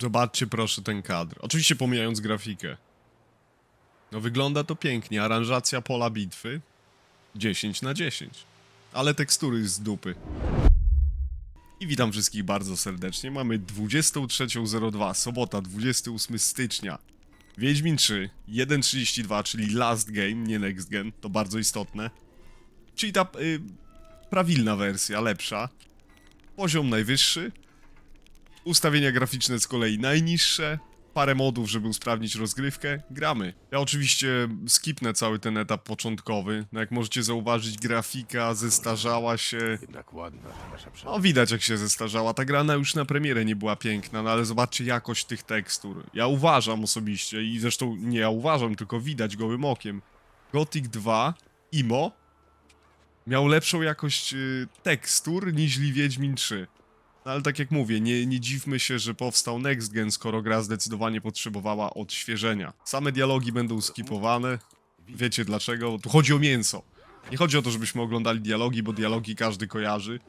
Zobaczcie proszę ten kadr. Oczywiście pomijając grafikę. No wygląda to pięknie. Aranżacja pola bitwy 10 na 10. Ale tekstury z dupy. I witam wszystkich bardzo serdecznie. Mamy 23.02, sobota, 28 stycznia. Wiedźmin 3, 1.32, czyli last game, nie next gen, to bardzo istotne. Czyli ta y, prawilna wersja, lepsza. Poziom najwyższy. Ustawienia graficzne z kolei najniższe. Parę modów, żeby usprawnić rozgrywkę. Gramy. Ja oczywiście skipnę cały ten etap początkowy. No jak możecie zauważyć, grafika zestarzała się. Jednak ładna ta nasza. No widać jak się zestarzała. Ta grana już na premierę nie była piękna, no ale zobaczcie jakość tych tekstur. Ja uważam osobiście i zresztą nie ja uważam, tylko widać gołym okiem. Gothic 2 IMO miał lepszą jakość y, tekstur niż Wiedźmin 3. No ale tak jak mówię, nie, nie dziwmy się, że powstał Next Gen, skoro gra zdecydowanie potrzebowała odświeżenia. Same dialogi będą skipowane. Wiecie dlaczego? Tu chodzi o mięso. Nie chodzi o to, żebyśmy oglądali dialogi, bo dialogi każdy kojarzy.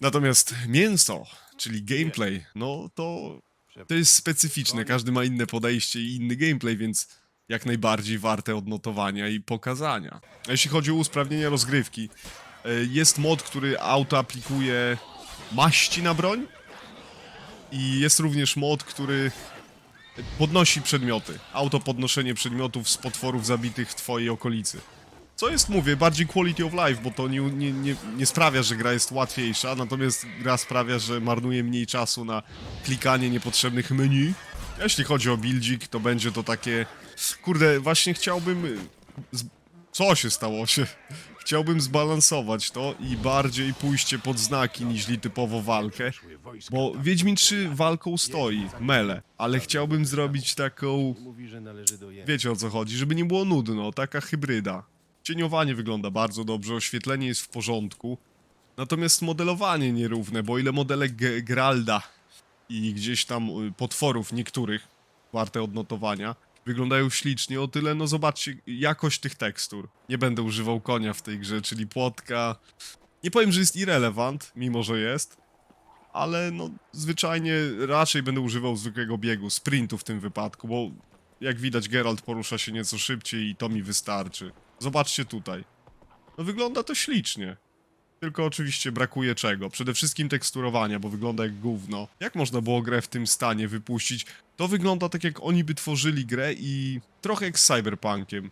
Natomiast mięso, czyli gameplay, no to to jest specyficzne. Każdy ma inne podejście i inny gameplay, więc jak najbardziej warte odnotowania i pokazania. A jeśli chodzi o usprawnienie rozgrywki, e, jest mod, który auto aplikuje maści na broń i jest również mod, który podnosi przedmioty. Auto podnoszenie przedmiotów z potworów zabitych w twojej okolicy. Co jest, mówię, bardziej quality of life, bo to nie, nie, nie, nie sprawia, że gra jest łatwiejsza, natomiast gra sprawia, że marnuje mniej czasu na klikanie niepotrzebnych menu. Jeśli chodzi o buildzik, to będzie to takie... Kurde, właśnie chciałbym... Co się stało? Chciałbym zbalansować to i bardziej pójście pod znaki niż typowo walkę. Bo Wiedźmin 3 walką stoi, mele, ale chciałbym zrobić taką. Wiecie o co chodzi, żeby nie było nudno, taka hybryda. Cieniowanie wygląda bardzo dobrze, oświetlenie jest w porządku. Natomiast modelowanie nierówne, bo ile modelek Ge- Geralda i gdzieś tam y, potworów niektórych, warte odnotowania, wyglądają ślicznie, o tyle, no zobaczcie, jakość tych tekstur. Nie będę używał konia w tej grze, czyli płotka. Nie powiem, że jest irrelevant, mimo że jest, ale no zwyczajnie raczej będę używał zwykłego biegu, sprintu w tym wypadku, bo jak widać Geralt porusza się nieco szybciej i to mi wystarczy. Zobaczcie tutaj. No wygląda to ślicznie. Tylko oczywiście brakuje czego? Przede wszystkim teksturowania, bo wygląda jak gówno. Jak można było grę w tym stanie wypuścić? To wygląda tak jak oni by tworzyli grę i trochę jak z Cyberpunkiem.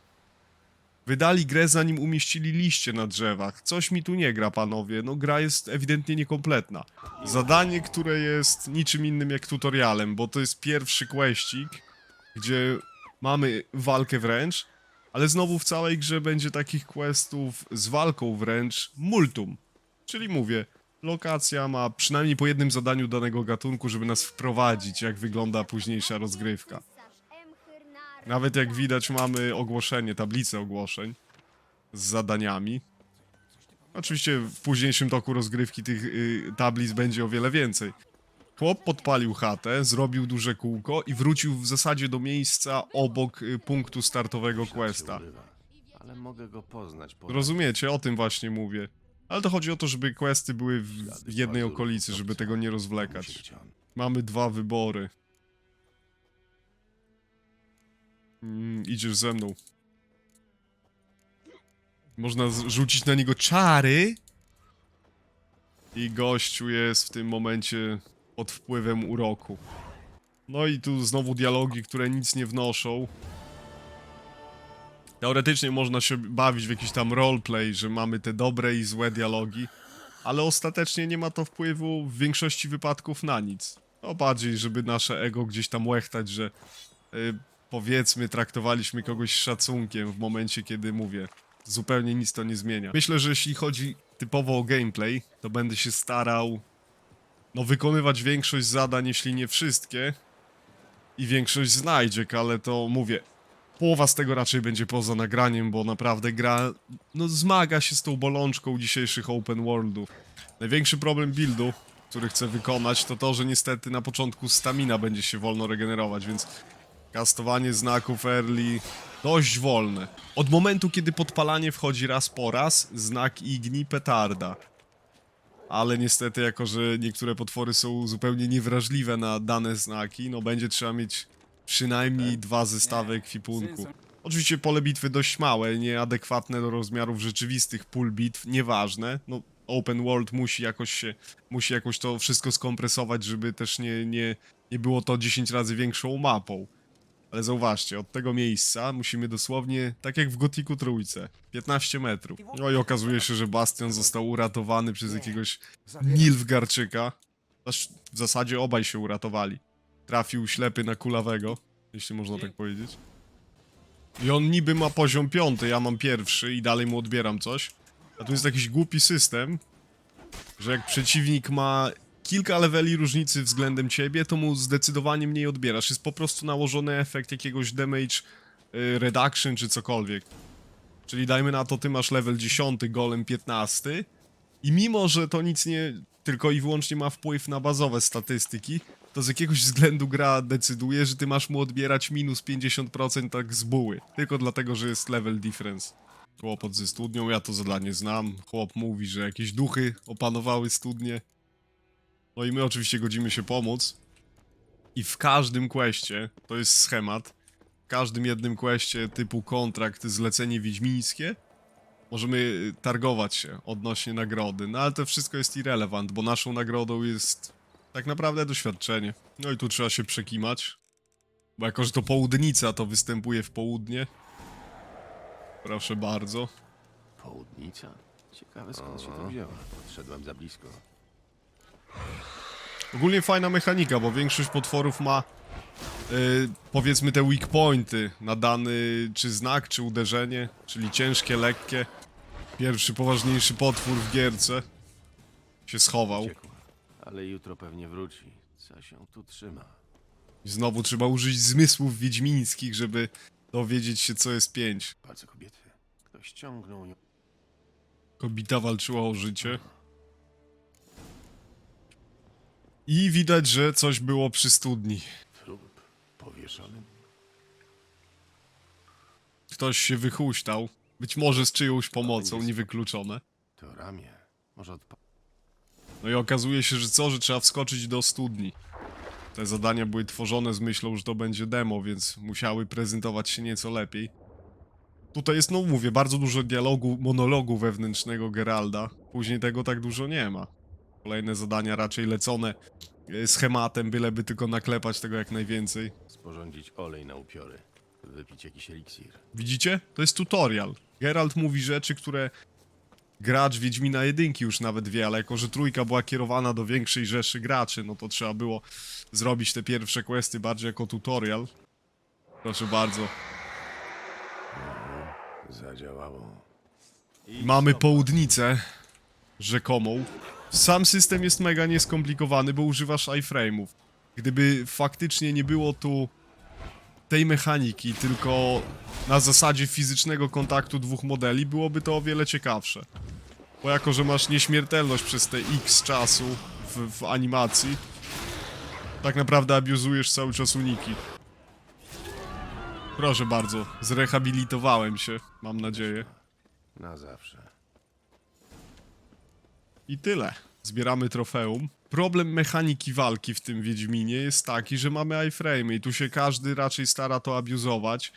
Wydali grę zanim umieścili liście na drzewach. Coś mi tu nie gra, panowie. No gra jest ewidentnie niekompletna. Zadanie, które jest niczym innym jak tutorialem, bo to jest pierwszy questik, gdzie mamy walkę wręcz, ale znowu w całej grze będzie takich questów z walką wręcz multum. Czyli mówię, lokacja ma przynajmniej po jednym zadaniu danego gatunku, żeby nas wprowadzić, jak wygląda późniejsza rozgrywka. Nawet jak widać mamy ogłoszenie, tablicę ogłoszeń z zadaniami. Oczywiście w późniejszym toku rozgrywki tych y, tablic będzie o wiele więcej. Chłop podpalił chatę, zrobił duże kółko i wrócił w zasadzie do miejsca obok y, punktu startowego questa. Ale mogę go poznać po... Rozumiecie, o tym właśnie mówię. Ale to chodzi o to, żeby questy były w, w jednej okolicy, żeby tego nie rozwlekać. Mamy dwa wybory. Mm, idziesz ze mną. Można rzucić na niego czary. I gościu jest w tym momencie pod wpływem uroku. No i tu znowu dialogi, które nic nie wnoszą. Teoretycznie można się bawić w jakiś tam roleplay, że mamy te dobre i złe dialogi, ale ostatecznie nie ma to wpływu w większości wypadków na nic. No bardziej, żeby nasze ego gdzieś tam łechtać, że y, powiedzmy traktowaliśmy kogoś z szacunkiem w momencie, kiedy mówię. Zupełnie nic to nie zmienia. Myślę, że jeśli chodzi typowo o gameplay, to będę się starał no wykonywać większość zadań, jeśli nie wszystkie i większość znajdziek, ale to mówię, połowa z tego raczej będzie poza nagraniem, bo naprawdę gra no zmaga się z tą bolączką dzisiejszych open worldów. Największy problem buildu, który chcę wykonać, to to, że niestety na początku stamina będzie się wolno regenerować, więc kastowanie znaków early dość wolne. Od momentu, kiedy podpalanie wchodzi raz po raz, znak igni petarda. ale niestety jako, że niektóre potwory są zupełnie niewrażliwe na dane znaki, no będzie trzeba mieć przynajmniej dwa zestawy ekwipunku. Oczywiście pole bitwy dość małe, nieadekwatne do rozmiarów rzeczywistych pól bitw, nieważne. No, open world musi jakoś się, musi jakoś to wszystko skompresować, żeby też nie, nie, nie było to 10 razy większą mapą. Ale zauważcie, od tego miejsca musimy dosłownie, tak jak w Gotiku Trójce, 15 metrów. No i okazuje się, że Bastion został uratowany przez jakiegoś Nilfgarczyka. Aż w zasadzie obaj się uratowali. Trafił ślepy na kulawego, jeśli można tak powiedzieć. I on niby ma poziom piąty, ja mam pierwszy i dalej mu odbieram coś. A tu jest jakiś głupi system, że jak przeciwnik ma kilka leveli różnicy względem ciebie, to mu zdecydowanie mniej odbierasz. Jest po prostu nałożony efekt jakiegoś damage y, reduction czy cokolwiek. Czyli dajmy na to, ty masz level 10, golem 15 i mimo, że to nic nie tylko i wyłącznie ma wpływ na bazowe statystyki, to z jakiegoś względu gra decyduje, że ty masz mu odbierać minus 50% tak z buły. Tylko dlatego, że jest level difference. Kłopot ze studnią, ja to zadanie znam. Chłop mówi, że jakieś duchy opanowały studnię. No i my oczywiście godzimy się pomóc. I w każdym questie, to jest schemat, w każdym jednym questie typu kontrakt, zlecenie wiedźmińskie, możemy targować się odnośnie nagrody. No ale to wszystko jest irrelevant, bo naszą nagrodą jest tak naprawdę doświadczenie. No i tu trzeba się przekimać. Bo jako, że to południca, to występuje w południe. Proszę bardzo. Południca? Ciekawe skąd się to wzięła. Podszedłem za blisko. Ogólnie fajna mechanika, bo większość potworów ma y, powiedzmy te weak pointy na dany czy znak, czy uderzenie, czyli ciężkie, lekkie. Pierwszy poważniejszy potwór w gierce się schował. Ale jutro pewnie wróci. Co się tu trzyma? I znowu trzeba użyć zmysłów wiedźmińskich, żeby dowiedzieć się co jest pięć. Palce kobiety. Ktoś ściągnął ją. Kobita walczyła o życie. I widać, że coś było przy studni. Trup powieszony. Ktoś się wychuśtał. Być może z czyjąś pomocą, niewykluczone. To ramię. Może odpa... No i okazuje się, że co, że trzeba wskoczyć do studni. Te zadania były tworzone z myślą, że to będzie demo, więc musiały prezentować się nieco lepiej. Tutaj jest, no mówię, bardzo dużo dialogu, monologu wewnętrznego Geralda. Później tego tak dużo nie ma. Kolejne zadania raczej lecone e, schematem, byleby tylko naklepać tego jak najwięcej. Sporządzić olej na upiory. Wypić jakiś eliksir. Widzicie? To jest tutorial. Geralt mówi rzeczy, które gracz Wiedźmina jedynki już nawet wie, ale jako, że trójka była kierowana do większej rzeszy graczy, no to trzeba było zrobić te pierwsze questy bardziej jako tutorial. Proszę bardzo. Zadziałało. Mamy południcę rzekomą. Sam system jest mega nieskomplikowany, bo używasz iframe'ów. Gdyby faktycznie nie było tu tej mechaniki, tylko na zasadzie fizycznego kontaktu dwóch modeli, byłoby to o wiele ciekawsze. Bo jako, że masz nieśmiertelność przez te x czasu w, w animacji, tak naprawdę abuzujesz cały czas uniki. Proszę bardzo, zrehabilitowałem się, mam nadzieję. Na zawsze. I tyle. Zbieramy trofeum. Problem mechaniki walki w tym Wiedźminie jest taki, że mamy iframe i tu się każdy raczej stara to abuzować.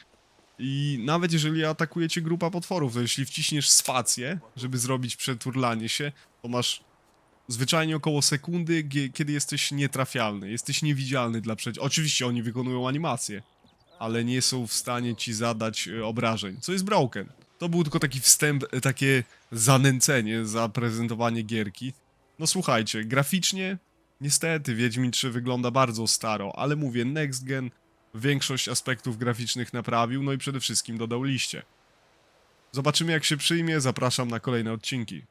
I nawet jeżeli atakuje cię grupa potworów, to jeśli wciśniesz spację, żeby zrobić przeturlanie się, to masz zwyczajnie około sekundy, kiedy jesteś nietrafialny, jesteś niewidzialny dla przeciwnika. Oczywiście oni wykonują animacje, ale nie są w stanie ci zadać e, obrażeń, co jest broken. To był tylko taki wstęp, e, takie zanęcenie, zaprezentowanie gierki. No słuchajcie, graficznie niestety Wiedźmin 3 wygląda bardzo staro, ale mówię, next gen większość aspektów graficznych naprawił, no i przede wszystkim dodał liście. Zobaczymy jak się przyjmie, zapraszam na kolejne odcinki.